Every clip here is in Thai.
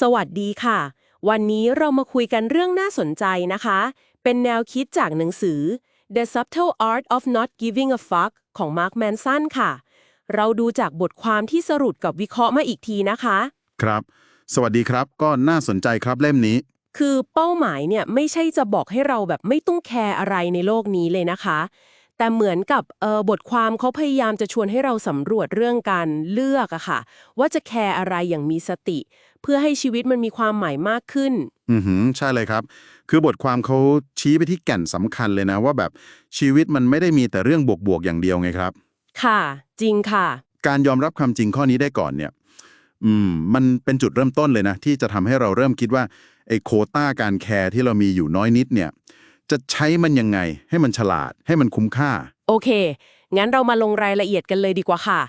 สวัสดีค่ะ วันนี้เรามาคุยกันเรื่องน่าสนใจนะคะ เป็นแนวคิดจากหนังสือ The Subtle Art of Not Giving a Fuck ของ Mark Manson ค่ะ เราดูจากบทความที่สรุปกับวิเคราะห์มาอีกทีนะคะ ครับ สวัสดีครับก็น่าสนใจครับเล่มนี้ คือเป้าหมายเนี่ยไม่ใช่จะบอกให้เราแบบไม่ต้องแคร์อะไรในโลกนี้เลยนะคะ แต่เหมือนกับเอ่อบทความเขาพยายามจะชวนให้เราสำรวจเรื่องการเลือกอะค่ะ ว่าจะแคร์อะไรอย่างมีสติ เพื่อให้ชีวิตมันมีความหมายมากขึ้น อือหือใช่เลยครับ คือบทความเขาชี้ไปที่แก่นสำคัญเลยนะ ว่าแบบชีวิตมันไม่ได้มีแต่เรื่องบวกๆอย่างเดียวไงครับ ค่ะ จริงค่ะ การยอมรับความจริงข้อนี้ได้ก่อนเนี่ย อืม มันเป็นจุดเริ่มต้นเลยนะ ที่จะทำให้เราเริ่มคิดว่าไอ้โควต้าการแคร์ที่เรามีอยู่น้อยนิดเนี่ย จะใช้มันยังไง ให้มันฉลาดให้มันคุ้มค่า โอเค งั้นเรามาลงรายละเอียดกันเลยดีกว่าค่ะ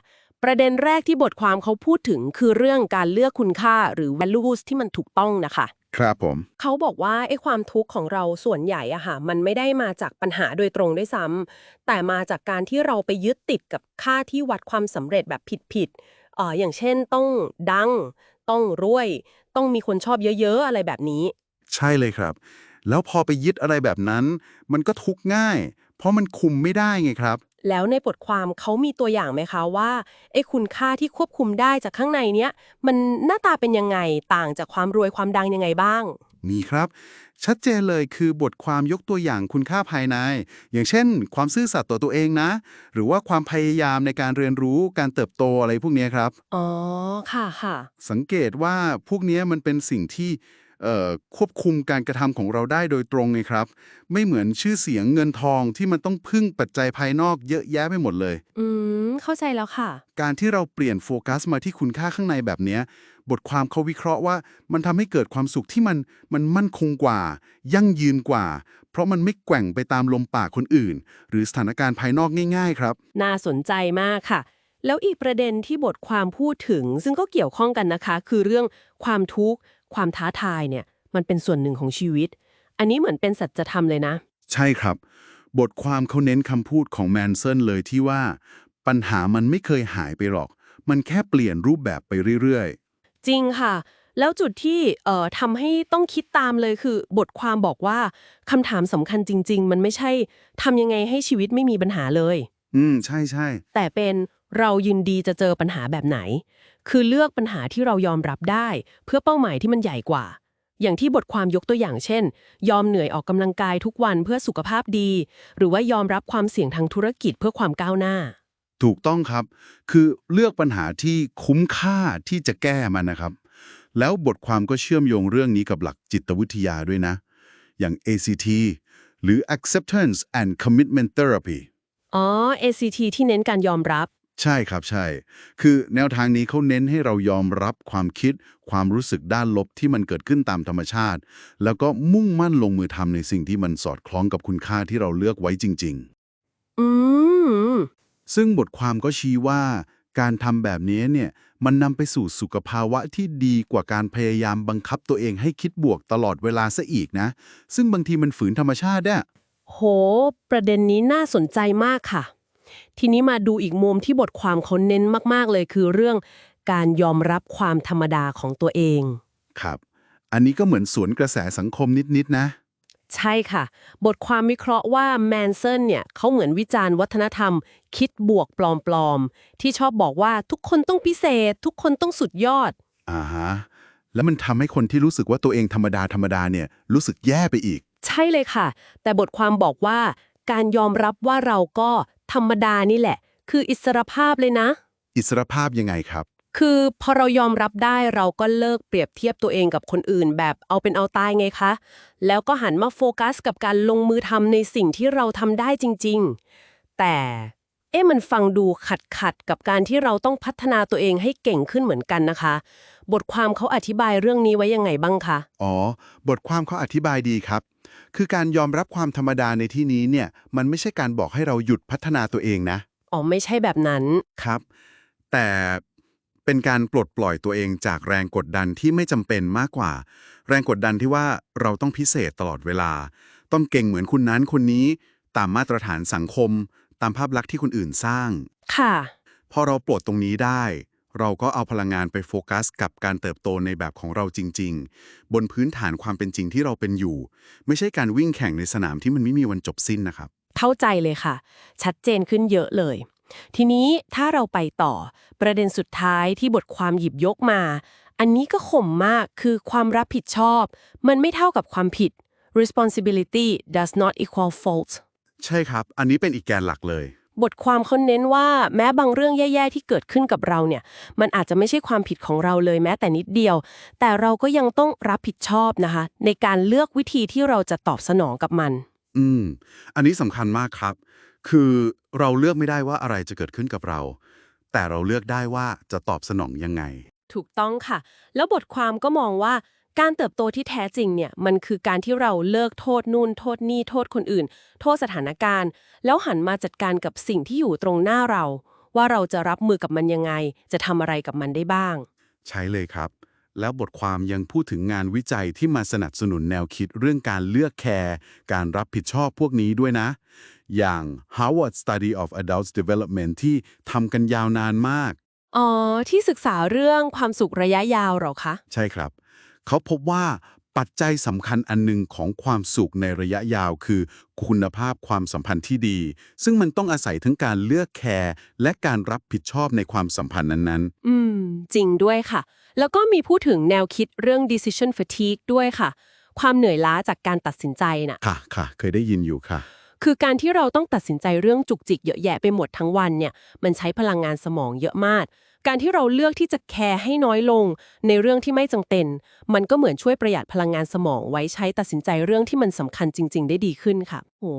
ประเด็นแรกที่บทความเขาพูดถึงคือเรื่องการเลือกคุณค่าหรือ values ที่มันถูกต้องนะคะ ครับผม เขาบอกว่าไอ้ความทุกข์ของเราส่วนใหญ่อะค่ะมันไม่ได้มาจากปัญหาโดยตรงด้วยซ้ำแต่มาจากการที่เราไปยึดติดกับค่าที่วัดความสำเร็จแบบผิดๆเอ่ออย่างเช่นต้องดัง ต้องรวย ต้องมีคนชอบเยอะๆอะไรแบบนี้ ใช่เลยครับ แล้วพอไปยึดอะไรแบบนั้น มันก็ทุกข์ง่าย เพราะมันคุมไม่ได้ไงครับ แล้วในบทความเขามีตัวอย่างไหมคะว่าไอ้คุณค่าที่ควบคุมได้จากข้างในเนี้ยมันหน้าตาเป็นยังไงต่างจากความรวยความดังยังไงบ้าง มีครับ ชัดเจนเลยคือบทความยกตัวอย่างคุณค่าภายใน อย่างเช่น ความซื่อสัตย์ต่อตัวเองนะ หรือว่าความพยายามในการเรียนรู้การเติบโตอะไรพวกเนี้ยครับ อ๋อค่ะค่ะสังเกตว่าพวกเนี้ยมันเป็นสิ่งที่เอ่อ ควบคุมการกระทำของเราได้โดยตรงไงครับ ไม่เหมือนชื่อเสียงเงินทองที่มันต้องพึ่งปัจจัยภายนอกเยอะแยะไปหมดเลย อืม เข้าใจแล้วค่ะ การที่เราเปลี่ยนโฟกัสมาที่คุณค่าข้างในแบบเนี้ยบทความเขาวิเคราะห์ว่ามันทำให้เกิดความสุขที่มันมันมั่นคงกว่า ยั่งยืนกว่า เพราะมันไม่แกว่งไปตามลมปากคนอื่น หรือสถานการณ์ภายนอกง่าย ๆ ครับ น่าสนใจมากค่ะแล้วอีกประเด็นที่บทความพูดถึง ซึ่งก็เกี่ยวข้องกันนะคะ คือเรื่องความทุกข์ ความท้าทายเนี่ยมันเป็นส่วนหนึ่งของชีวิต อันนี้เหมือนเป็นสัจธรรมเลยนะ ใช่ครับ บทความเขาเน้นคำพูดของแมนเซนเลยที่ว่า ปัญหามันไม่เคยหายไปหรอก มันแค่เปลี่ยนรูปแบบไปเรื่อยจริงค่ะ แล้วจุดที่เอ่อทำให้ต้องคิดตามเลยคือ บทความบอกว่าคำถามสำคัญจริง ๆ มันไม่ใช่ทำยังไงให้ชีวิตไม่มีปัญหาเลยๆอืม ใช่ใช่แต่เป็นเรายินดีจะเจอปัญหาแบบไหน คือเลือกปัญหาที่เรายอมรับได้ เพื่อเป้าหมายที่มันใหญ่กว่า อย่างที่บทความยกตัวอย่างเช่น ยอมเหนื่อยออกกำลังกายทุกวันเพื่อสุขภาพดี หรือว่ายอมรับความเสี่ยงทางธุรกิจเพื่อความก้าวหน้า ถูกต้องครับ คือเลือกปัญหาที่คุ้มค่าที่จะแก้มันนะครับ แล้วบทความก็เชื่อมโยงเรื่องนี้กับหลักจิตวิทยาด้วยนะ อย่าง ACT หรือ Acceptance and Commitment Therapy อ๋อ ACT ที่เน้นการยอมรับ ใช่ครับใช่ คือแนวทางนี้เขาเน้นให้เรายอมรับความคิด ความรู้สึกด้านลบที่มันเกิดขึ้นตามธรรมชาติ แล้วก็มุ่งมั่นลงมือทำในสิ่งที่มันสอดคล้องกับคุณค่าที่เราเลือกไว้จริงอืมๆซึ่งบทความก็ชี้ว่า การทำแบบนี้เนี่ย มันนำไปสู่สุขภาวะที่ดีกว่าการพยายามบังคับตัวเองให้คิดบวกตลอดเวลาซะอีกนะ ซึ่งบางทีมันฝืนธรรมชาติอะโห ประเด็นนี้น่าสนใจมากค่ะ ทีนี้มาดูอีกมุมที่บทความเขาเน้นมากๆเลยคือเรื่องการยอมรับความธรรมดาของตัวเอง ครับ อันนี้ก็เหมือนสวนกระแสสังคมนิดๆนะใช่ค่ะ บทความวิเคราะห์ว่าแมนเซนเนี่ยเขาเหมือนวิจารณ์วัฒนธรรม คิดบวกปลอมๆ ที่ชอบบอกว่าทุกคนต้องพิเศษ ทุกคนต้องสุดยอด อ่าฮะ แล้วมันทำให้คนที่รู้สึกว่าตัวเองธรรมดาธรรมดาเนี่ยรู้สึกแย่ไปอีก ใช่เลยค่ะ แต่บทความบอกว่า การยอมรับว่าเราก็ ธรรมดานี่แหละ คืออิสรภาพเลยนะ อิสรภาพยังไงครับ คือพอเรายอมรับได้เราก็เลิกเปรียบเทียบตัวเองกับคนอื่น แบบเอาเป็นเอาตายไงคะ แล้วก็หันมาโฟกัสกับการลงมือทำในสิ่งที่เราทำได้จริง ๆ แต่เอ๊ะมันฟังดูขัดขัดๆกับการที่เราต้องพัฒนาตัวเองให้เก่งขึ้นเหมือนกันนะคะ บทความเขาอธิบายเรื่องนี้ไว้ยังไงบ้างคะ อ๋อ บทความเขาอธิบายดีครับ คือการยอมรับความธรรมดาในที่นี้เนี่ย มันไม่ใช่การบอกให้เราหยุดพัฒนาตัวเองนะ อ๋อ ไม่ใช่แบบนั้น ครับ แต่เป็นการปลดปล่อยตัวเองจากแรงกดดันที่ไม่จำเป็นมากกว่า แรงกดดันที่ว่าเราต้องพิเศษตลอดเวลา ต้องเก่งเหมือนคนนั้นคนนี้ ตามมาตรฐานสังคม ตามภาพลักษณ์ที่คนอื่นสร้าง ค่ะ พอเราปลดตรงนี้ได้ เราก็เอาพลังงานไปโฟกัสกับการเติบโตในแบบของเราจริง ๆ บนพื้นฐานความเป็นจริงที่เราเป็นอยู่ ไม่ใช่การวิ่งแข่งในสนามที่มันไม่มีวันจบสิ้นนะครับ เข้าใจเลยค่ะ ชัดเจนขึ้นเยอะเลย ทีนี้ถ้าเราไปต่อ ประเด็นสุดท้ายที่บทความหยิบยกมา อันนี้ก็ข่มมากคือความรับผิดชอบ มันไม่เท่ากับความผิด responsibility does not equal fault ใช่ครับ อันนี้เป็นอีกแกนหลักเลย บทความเขาเน้นว่าแม้บางเรื่องแย่ๆที่เกิดขึ้นกับเราเนี่ย มันอาจจะไม่ใช่ความผิดของเราเลยแม้แต่นิดเดียว แต่เราก็ยังต้องรับผิดชอบนะคะ ในการเลือกวิธีที่เราจะตอบสนองกับมัน อืม อันนี้สำคัญมากครับ คือเราเลือกไม่ได้ว่าอะไรจะเกิดขึ้นกับเรา แต่เราเลือกได้ว่าจะตอบสนองยังไง ถูกต้องค่ะ แล้วบทความก็มองว่า การเติบโตที่แท้จริงเนี่ยมันคือการที่เราเลิกโทษนู่น โทษนี่โทษคนอื่น โทษสถานการณ์ แล้วหันมาจัดการกับสิ่งที่อยู่ตรงหน้าเรา ว่าเราจะรับมือกับมันยังไง จะทำอะไรกับมันได้บ้าง ใช่เลยครับ แล้วบทความยังพูดถึงงานวิจัยที่มาสนับสนุนแนวคิดเรื่องการเลือกแคร์การรับผิดชอบพวกนี้ด้วยนะ อย่าง Harvard Study of Adult Development ที่ทำกันยาวนานมากอ๋อที่ศึกษาเรื่องความสุขระยะยาวเหรอคะ ใช่ครับ เขาพบว่าปัจจัยสำคัญอันหนึ่งของความสุขในระยะยาวคือ คุณภาพความสัมพันธ์ที่ดี ซึ่งมันต้องอาศัยทั้งการเลือกแคร์และการรับผิดชอบในความสัมพันธ์นั้นอืม จริงด้วยค่ะ แล้วก็มีพูดถึงแนวคิดเรื่อง decision fatigue ด้วยค่ะ ความเหนื่อยล้าจากการตัดสินใจน่ะๆค่ะค่ะ เคยได้ยินอยู่ค่ะ คือการที่เราต้องตัดสินใจเรื่องจุกจิกเยอะแยะไปหมดทั้งวันเนี่ยมันใช้พลังงานสมองเยอะมาก การที่เราเลือกที่จะแคร์ให้น้อยลง ในเรื่องที่ไม่จำเป็น มันก็เหมือนช่วยประหยัดพลังงานสมองไว้ใช้ตัดสินใจเรื่องที่มันสำคัญจริง ๆ ได้ดีขึ้นค่ะโอ้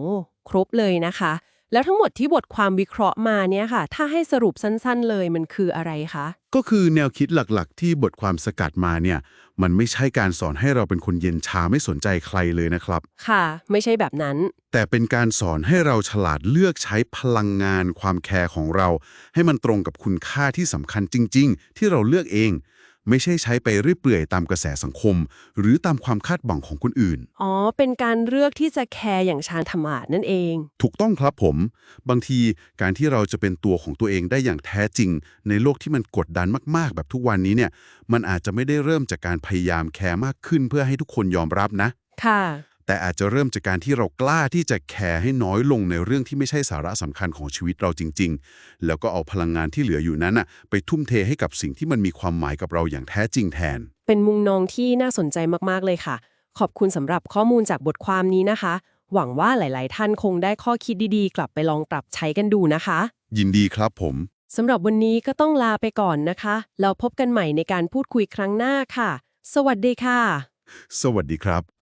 ครบเลยนะคะ แล้วทั้งหมดที่บทความวิเคราะห์มาเนี่ยค่ะ ถ้าให้สรุปสั้นๆเลยมันคืออะไรคะ ก็คือแนวคิดหลักๆ ที่บทความสกัดมาเนี่ย มันไม่ใช่การสอนให้เราเป็นคนเย็นชาไม่สนใจใครเลยนะครับ ค่ะ ไม่ใช่แบบนั้น แต่เป็นการสอนให้เราฉลาดเลือกใช้พลังงานความแคร์ของเรา ให้มันตรงกับคุณค่าที่สำคัญจริง ๆ ที่เราเลือกเอง ไม่ใช่ใช้ไปเรื่อยเปื่อยตามกระแสสังคม หรือตามความคาดหวังของคนอื่น อ๋อ เป็นการเลือกที่จะแคร์อย่างชาญธรรมาดนั่นเอง ถูกต้องครับผม บางทีการที่เราจะเป็นตัวของตัวเองได้อย่างแท้จริง ในโลกที่มันกดดันมาก ๆ แบบทุกวันนี้เนี่ย มันอาจจะไม่ได้เริ่มจากการพยายามแคร์มากขึ้นเพื่อให้ทุกคนยอมรับนะ ค่ะ แต่อาจจะเริ่มจากการที่เรากล้าที่จะแคร์ให้น้อยลงในเรื่องที่ไม่ใช่สาระสำคัญของชีวิตเราจริง ๆ แล้วก็เอาพลังงานที่เหลืออยู่นั้นน่ะไปทุ่มเทให้กับสิ่งที่มันมีความหมายกับเราอย่างแท้จริงแทน เป็นมุมมองที่น่าสนใจมากๆเลยค่ะ ขอบคุณสำหรับข้อมูลจากบทความนี้นะคะ หวังว่าหลาย ๆ ท่านคงได้ข้อคิดดีๆ กลับไปลองปรับใช้กันดูนะคะ ยินดีครับผมสำหรับวันนี้ก็ต้องลาไปก่อนนะคะ เราพบกันใหม่ในการพูดคุยครั้งหน้าค่ะ สวัสดีค่ะ สวัสดีครับ